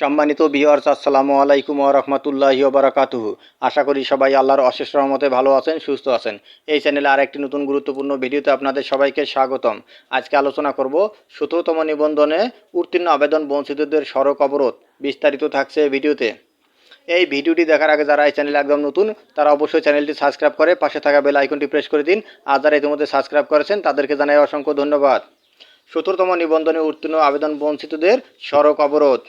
সম্মানিত বিহার্স আসসালামু আলাইকুম রহমতুল্লাহি বারাকাতুহু। আশা করি সবাই আল্লাহর অশেষ রহমতে ভালো আছেন, সুস্থ আছেন। এই চ্যানেলে আর একটি নতুন গুরুত্বপূর্ণ ভিডিওতে আপনাদের সবাইকে স্বাগতম। আজকে আলোচনা করব সতেরোতম নিবন্ধনে উত্তীর্ণ আবেদন বঞ্চিতদের সড়ক অবরোধ বিস্তারিত থাকছে ভিডিওতে। এই ভিডিওটি দেখার আগে যারা এই চ্যানেলে একদম নতুন, তারা অবশ্যই চ্যানেলটি সাবস্ক্রাইব করে পাশে থাকা বেল আইকনটি প্রেস করে দিন। আর যারা ইতিমধ্যে সাবস্ক্রাইব করেছেন, তাদেরকে জানাই অসংখ্য ধন্যবাদ। সতেরোতম নিবন্ধনে উত্তীর্ণ আবেদন বঞ্চিতদের সড়ক অবরোধ।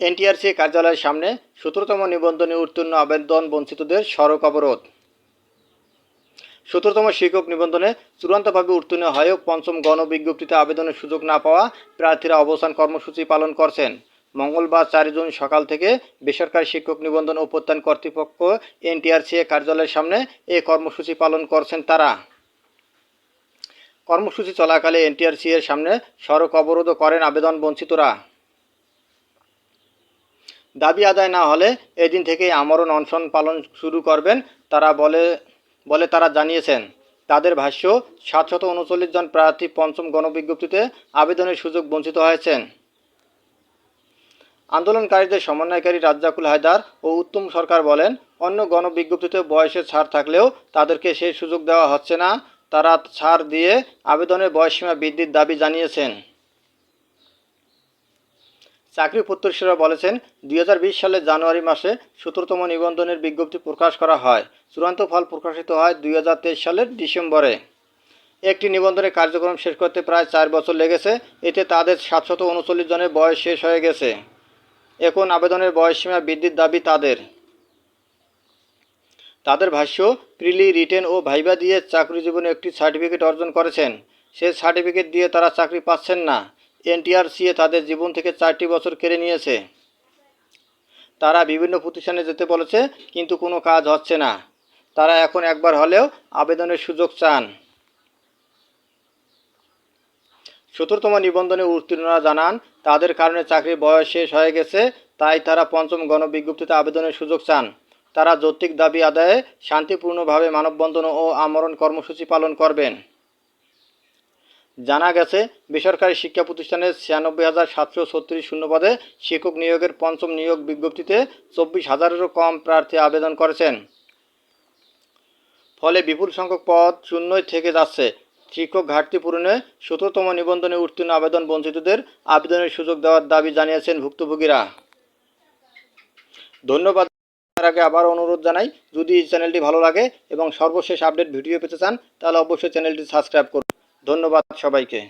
এনটিআরসি কার্যালয়ের সামনে সতেরোতম নিবন্ধনে উত্তীর্ণ আবেদন বঞ্চিতদের সড়ক অবরোধ। সতেরোতম শিক্ষক নিবন্ধনে চূড়ান্তভাবে উত্তীর্ণ হয়েও পঞ্চম গণবিজ্ঞপ্তিতে আবেদনের সুযোগ না পাওয়া প্রার্থীরা অবস্থান কর্মসূচি পালন করছেন। মঙ্গলবার চার জুন সকাল থেকে বেসরকারি শিক্ষক নিবন্ধন ও প্রত্যান কর্তৃপক্ষ এনটিআরসি কার্যালয়ের সামনে এ কর্মসূচি পালন করছেন তারা। কর্মসূচি চলাকালে এনটিআরসি এর সামনে সড়ক অবরোধ করেন আবেদন বঞ্চিতরা। দাবি আদায় না হলে এদিন থেকেই আমরণ অনশন পালন শুরু করবেন। তারা বলে বলে তারা জানিয়েছেন, তাদের ভাষ্য, সাতশত উনচল্লিশ জন প্রার্থী পঞ্চম গণবিজ্ঞপ্তিতে আবেদনের সুযোগ বঞ্চিত হয়েছেন। আন্দোলনকারীদের সমন্বয়কারী রাজ্জাকুল হায়দার ও উত্তম সরকার বলেন, অন্য গণবিজ্ঞপ্তিতে বয়সের ছাড় থাকলেও তাদেরকে সেই সুযোগ দেওয়া হচ্ছে না। তারা ছাড় দিয়ে আবেদনের বয়সসীমা বৃদ্ধির দাবি জানিয়েছেন। চাকরি প্রত্যাশীরা বলেছেন, দুই হাজার বিশ সালের জানুয়ারি মাসে সতেরোতম নিবন্ধনের বিজ্ঞপ্তি প্রকাশ করা হয়। চূড়ান্ত ফল প্রকাশিত হয় দুই হাজার তেইশ সালের ডিসেম্বরে। একটি নিবন্ধনের কার্যক্রম শেষ করতে প্রায় চার বছর লেগেছে। এতে তাদের সাতশত উনচল্লিশ জনের বয়স শেষ হয়ে গেছে। এখন আবেদনের বয়সসীমা বৃদ্ধির দাবি তাদের। তাদের ভাষ্য, প্রিলি, রিটেন ও ভাইবা দিয়ে চাকরি জীবনে একটি সার্টিফিকেট অর্জন করেছেন। সে সার্টিফিকেট দিয়ে তারা চাকরি পাচ্ছেন না। এনটিআরসিএ তাদের জীবন থেকে চারটি বছর কেড়ে নিয়েছে। তারা বিভিন্ন প্রতিষ্ঠানে যেতে বলেছে, কিন্তু কোনো কাজ হচ্ছে না। তারা এখন একবার হলেও আবেদনের সুযোগ চান। সতেরোতম নিবন্ধনে উত্তীর্ণরা জানান, তাদের কারণে চাকরির বয়স শেষ হয়ে গেছে, তাই তারা পঞ্চম গণবিজ্ঞপ্তিতে আবেদনের সুযোগ চান। তারা যৌক্তিক দাবি আদায়ে শান্তিপূর্ণভাবে মানববন্ধন ও আমরণ কর্মসূচি পালন করবেন। জানা গেছে, বেসরকারি শিক্ষা প্রতিষ্ঠানের ছিয়ানব্বই হাজার সাতশো ছত্রিশ শূন্যপদে শিক্ষক নিয়োগের পঞ্চম নিয়োগ বিজ্ঞপ্তিতে চব্বিশ হাজারেরও কম প্রার্থী আবেদন করেছেন। ফলে বিপুল সংখ্যক পদ শূন্যই থেকে যাচ্ছে। শিক্ষক ঘাটতি পূরণে সতেরোতম নিবন্ধনে উত্তীর্ণ আবেদন বঞ্চিতদের আবেদনের সুযোগ দেওয়ার দাবি জানিয়েছেন ভুক্তভোগীরা। ধন্যবাদ তার আগে আবার অনুরোধ জানাই, যদি এই চ্যানেলটি ভালো লাগে এবং সর্বশেষ আপডেট ভিডিও পেতে চান, তাহলে অবশ্যই চ্যানেলটি সাবস্ক্রাইব করুন। ধন্যবাদ সবাইকে।